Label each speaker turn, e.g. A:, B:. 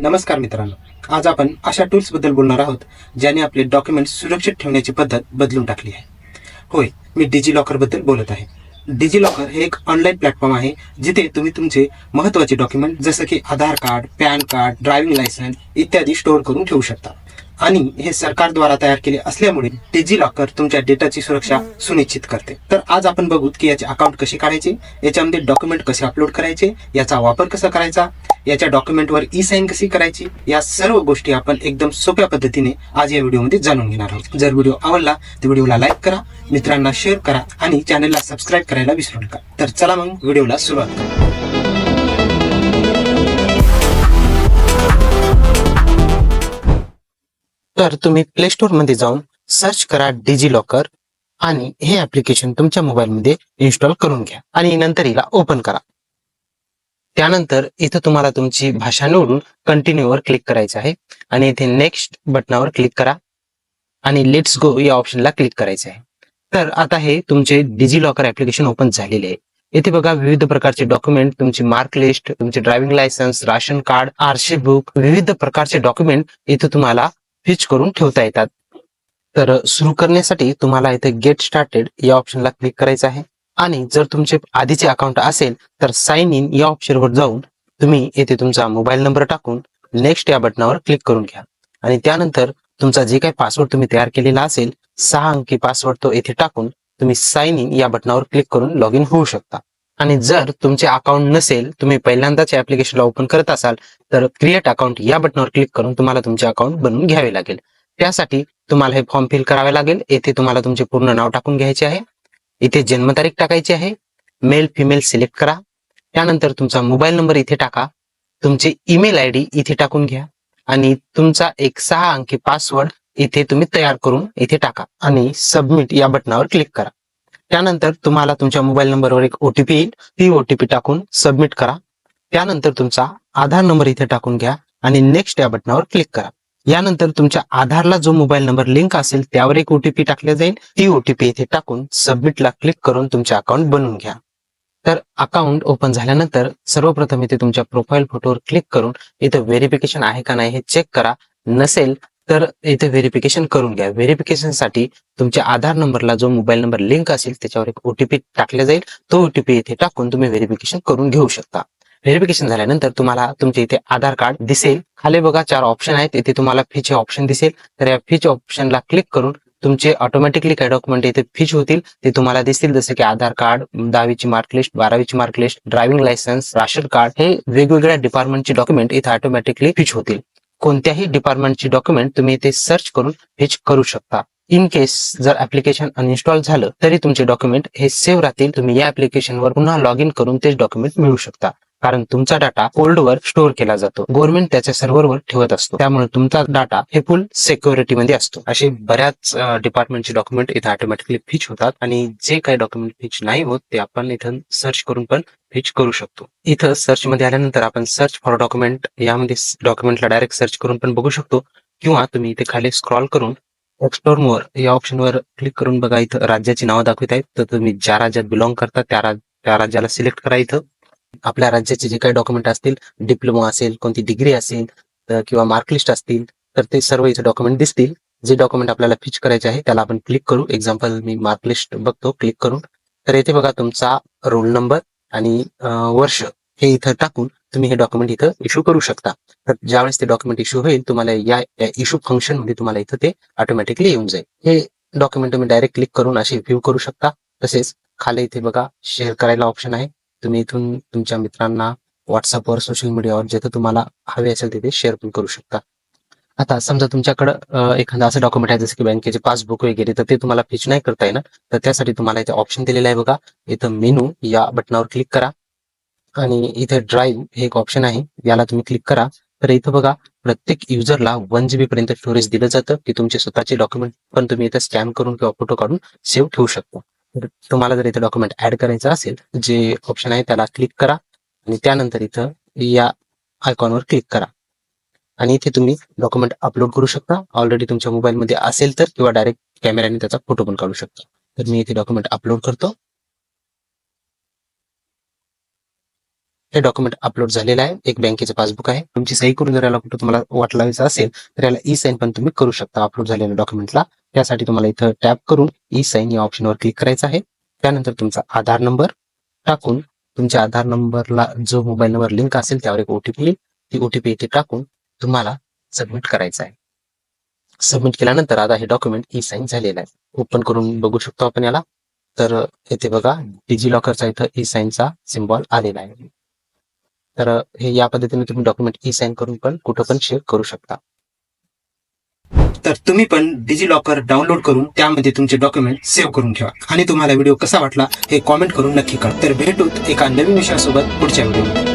A: नमस्कार मित्रांनो. आज आपण अशा टूल्सबद्दल बोलणार आहोत ज्याने आपले डॉक्युमेंट सुरक्षित ठेवण्याची पद्धत बदलून टाकली आहे. होय मी डिजी लॉकरबद्दल बोलत आहे. डिजी लॉकर हे एक ऑनलाईन प्लॅटफॉर्म आहे जिथे तुम्ही तुमचे महत्त्वाचे डॉक्युमेंट जसं की Aadhaar card PAN card driving licence इत्यादी स्टोअर करून ठेवू शकता. आणि हे सरकारद्वारा तयार केले असल्यामुळे डिजी लॉकर तुमच्या डेटाची सुरक्षा सुनिश्चित करते. तर आज आपण बघू की याचे अकाउंट कसे काढायचे याच्यामध्ये डॉक्युमेंट कसे अपलोड करायचे याचा वापर कसा करायचा याच्या डॉक्युमेंटवर ई साईन कशी करायची या सर्व गोष्टी आपण एकदम सोप्या पद्धतीने आज या व्हिडिओमध्ये जाणून घेणार आहोत. जर व्हिडिओ आवडला तर व्हिडिओला लाईक करा मित्रांना शेअर करा आणि चॅनलला सबस्क्राईब करायला विसरू नका. तर चला मग व्हिडिओला सुरुवात करू. तर तुम्ही प्ले स्टोरमध्ये जाऊन सर्च करा डिजी लॉकर आणि हे ऍप्लिकेशन तुमच्या मोबाईलमध्ये इन्स्टॉल करून घ्या आणि नंतर हिला ओपन करा. त्यानंतर इथं तुम्हाला तुमची भाषा निवडून कंटिन्यूवर क्लिक करायचं आहे आणि इथे नेक्स्ट बटनावर क्लिक करा आणि लेट्स गो या ऑप्शनला क्लिक करायचं आहे. तर आता हे तुमचे डिजी लॉकर ऍप्लिकेशन ओपन झालेले आहे. इथे बघा विविध प्रकारचे डॉक्युमेंट तुमची मार्क लिस्ट तुमचे driving licence ration card RC book विविध प्रकारचे डॉक्युमेंट इथे तुम्हाला फिच करून ठेवता येतात. तर सुरू करण्यासाठी तुम्हाला इथे गेट स्टार्टेड या ऑप्शनला क्लिक करायचं आहे. आणि जर तुमचे आधीचे अकाउंट असेल तर साइन इन या ऑप्शनवर जाऊन तुम्ही येथे तुमचा मोबाईल नंबर टाकून नेक्स्ट या बटनावर क्लिक करून घ्या. आणि त्यानंतर तुमचा जे काही पासवर्ड तुम्ही तयार केलेला असेल सहा अंकी पासवर्ड तो येथे टाकून तुम्ही साइन इन या बटनावर क्लिक करून लॉग इन होऊ शकता. आणि जर तुमचे अकाउंट नसेल तुम्ही पहिल्यांदाच ऍप्लिकेशनला ओपन करत असाल तर क्रिएट अकाउंट या बटनावर क्लिक करून तुम्हाला तुमचे अकाउंट बनवून घ्यावे लागेल. त्यासाठी तुम्हाला हे फॉर्म फिल करावे लागेल. येथे तुम्हाला तुमचे पूर्ण नाव टाकून घ्यायचे आहे. इथे जन्मतारीख टाकायची आहे. मेल फिमेल सिलेक्ट करा. त्यानंतर तुमचा मोबाईल नंबर इथे टाका. तुमचे ईमेल आय डी इथे टाकून घ्या. आणि तुमचा एक सहा अंकी पासवर्ड इथे तुम्ही तयार करून इथे टाका. आणि सबमिट या बटनावर क्लिक करा. त्यानंतर तुम्हाला तुमच्या मोबाईल नंबरवर एक ओटीपी येईल. ती ओटीपी टाकून सबमिट करा. त्यानंतर तुमचा आधार नंबर इथे टाकून घ्या आणि नेक्स्ट या बटनावर क्लिक करा. यानंतर तुमच्या आधारला जो मोबाईल नंबर लिंक असेल त्यावर एक ओटीपी टाकले जाईल. ती ओटीपी इथे टाकून सबमिटला क्लिक करून तुमचे अकाउंट बनवून घ्या. तर अकाउंट ओपन झाल्यानंतर सर्वप्रथम इथे तुमच्या प्रोफाईल फोटोवर क्लिक करून इथे व्हेरिफिकेशन आहे का नाही हे चेक करा. नसेल तर इथे व्हेरिफिकेशन करून घ्या. व्हेरिफिकेशनसाठी तुमच्या आधार नंबरला जो मोबाईल नंबर लिंक असेल त्याच्यावर एक ओटीपी टाकला जाईल. तो ओटीपी इथे टाकून तुम्ही व्हेरिफिकेशन करून घेऊ शकता. व्हेरिफिकेशन झाल्यानंतर तुम्हाला तुमचे इथे आधार कार्ड दिसेल. खाली बघा चार ऑप्शन आहेत. इथे तुम्हाला फीचे ऑप्शन दिसेल. तर या फीच ऑप्शनला क्लिक करून तुमचे ऑटोमॅटिकली काही डॉक्युमेंट इथे फिच होतील ते तुम्हाला दिसतील. जसे की आधार कार्ड दहावीची मार्क लिस्ट बारावीची mark list driving licence ration card हे वेगवेगळ्या डिपार्टमेंटचे डॉक्युमेंट इथे ऑटोमॅटिकली फिच होतील. कोणत्याही डिपार्टमेंटची डॉक्युमेंट तुम्ही इथे सर्च करून फेच करू शकता. इन केस जर ऍप्लिकेशन अनइन्स्टॉल झालं तरी तुमचे डॉक्युमेंट हे सेव्ह राहतील. तुम्ही या ऍप्लिकेशनवर पुन्हा लॉग इन करून तेच डॉक्युमेंट मिळू शकता. कारण तुमचा डाटा फोल्डवर स्टोअर केला जातो. गव्हर्नमेंट त्याच्या सर्व्हरवर ठेवत असतो. त्यामुळे तुमचा डाटा हे फुल सिक्युरिटी मध्ये असतो. असे बऱ्याच डिपार्टमेंटचे डॉक्युमेंट इथे ऑटोमॅटिकली फिच होतात आणि जे काही डॉक्युमेंट फिच नाही होत ते आपण इथं सर्च करून पण फिच करू शकतो. इथं सर्च मध्ये आल्यानंतर आपण सर्च फॉर डॉक्युमेंट यामध्ये डॉक्युमेंटला डायरेक्ट सर्च करून पण बघू शकतो. किंवा तुम्ही इथे खाली स्क्रॉल करून एक्सप्लोर मोर या ऑप्शनवर क्लिक करून बघा. इथं राज्याची नावं दाखवित आहेत तर तुम्ही ज्या राज्यात बिलॉंग करता त्या राज- त्या राज्याला सिलेक्ट करा इथं. आपल्या राज्याचे जे काही डॉक्युमेंट असतील डिप्लोमा असेल कोणती डिग्री असेल किंवा मार्कलिस्ट असतील तर ते सर्व इथे डॉक्युमेंट दिसतील. जे डॉक्युमेंट आपल्याला फिच करायचे आहे त्याला आपण क्लिक करू. एक्झाम्पल मी मार्कलिस्ट बघतो क्लिक करून. तर येथे बघा तुमचा रोल नंबर आणि वर्ष हे इथं टाकून तुम्ही हे डॉक्युमेंट इथं इश्यू करू शकता. तर ज्यावेळेस ते डॉक्युमेंट इश्यू होईल तुम्हाला या इश्यू फंक्शनमध्ये तुम्हाला इथं ते ऑटोमॅटिकली येऊन जाईल. हे डॉक्युमेंट तुम्ही डायरेक्ट क्लिक करून असे व्ह्यू करू शकता. तसेच खाली इथे बघा शेअर करायला ऑप्शन आहे. तुम्ही इथून तुमच्या मित्रांना व्हॉट्सअपवर सोशल मीडियावर जिथे तुम्हाला हवे असेल तिथे शेअर पण करू शकता. आता समजा तुमच्याकडे एखादा असं डॉक्युमेंट आहे जसं की बँकेचे पासबुक वगैरे तर ते तुम्हाला फिच नाही करता येणार. तर त्यासाठी तुम्हाला इथे ऑप्शन दिलेला आहे बघा. इथं मेनू या बटनावर क्लिक करा. आणि इथे ड्राईव्ह हे एक ऑप्शन आहे. याला तुम्ही क्लिक करा. तर इथं बघा प्रत्येक युजरला वन जीबी पर्यंत स्टोरेज दिलं जातं की तुमचे स्वतःचे डॉक्युमेंट पण तुम्ही इथं स्कॅन करून किंवा फोटो काढून सेव्ह ठेवू शकता. तर तुम्हाला जर इथे डॉक्युमेंट ऍड करायचं असेल जे ऑप्शन आहे त्याला क्लिक करा आणि त्यानंतर इथं या आयकॉनवर क्लिक करा. आणि इथे तुम्ही डॉक्युमेंट अपलोड करू शकता. ऑलरेडी तुमच्या मोबाईलमध्ये असेल तर किंवा डायरेक्ट कॅमेऱ्याने त्याचा फोटो पण काढू शकता. तर मी इथे डॉक्युमेंट अपलोड करतो. हे डॉक्युमेंट अपलोड झालेलं आहे. एक बँकेचं पासबुक आहे. तुमची सही करून जर याला कुठं तुम्हाला वाटलायचं असेल तर याला ई साईन पण तुम्ही करू शकता. अपलोड झालेल्या डॉक्युमेंटला त्यासाठी तुम्हाला इथं टॅप करून ई साईन या ऑप्शनवर क्लिक करायचं आहे. त्यानंतर तुमचा आधार नंबर टाकून तुमच्या आधार नंबरला जो मोबाईल नंबर लिंक असेल त्यावर एक ओटीपी येईल ती ओटीपी इथे टाकून तुम्हाला सबमिट करायचं आहे. सबमिट केल्यानंतर आता हे डॉक्युमेंट ई साईन झालेलं आहे. ओपन करून बघू शकतो आपण याला. तर येथे बघा डिजी लॉकरचा इथं ई साईनचा सिम्बॉल आलेला आहे. तर हे या पद्धतीने तुम्ही डॉक्युमेंट ई साईन करून पण कुठं पण शेअर करू शकता. तर तुम्ही पण डिजी लॉकर डाउनलोड करून त्यामध्ये तुमचे डॉक्युमेंट सेव्ह करून ठेवा. आणि तुम्हाला व्हिडिओ कसा वाटला हे कॉमेंट करून नक्की कर तर भेटूत एका नवीन विषयासोबत पुढच्या व्हिडिओमध्ये.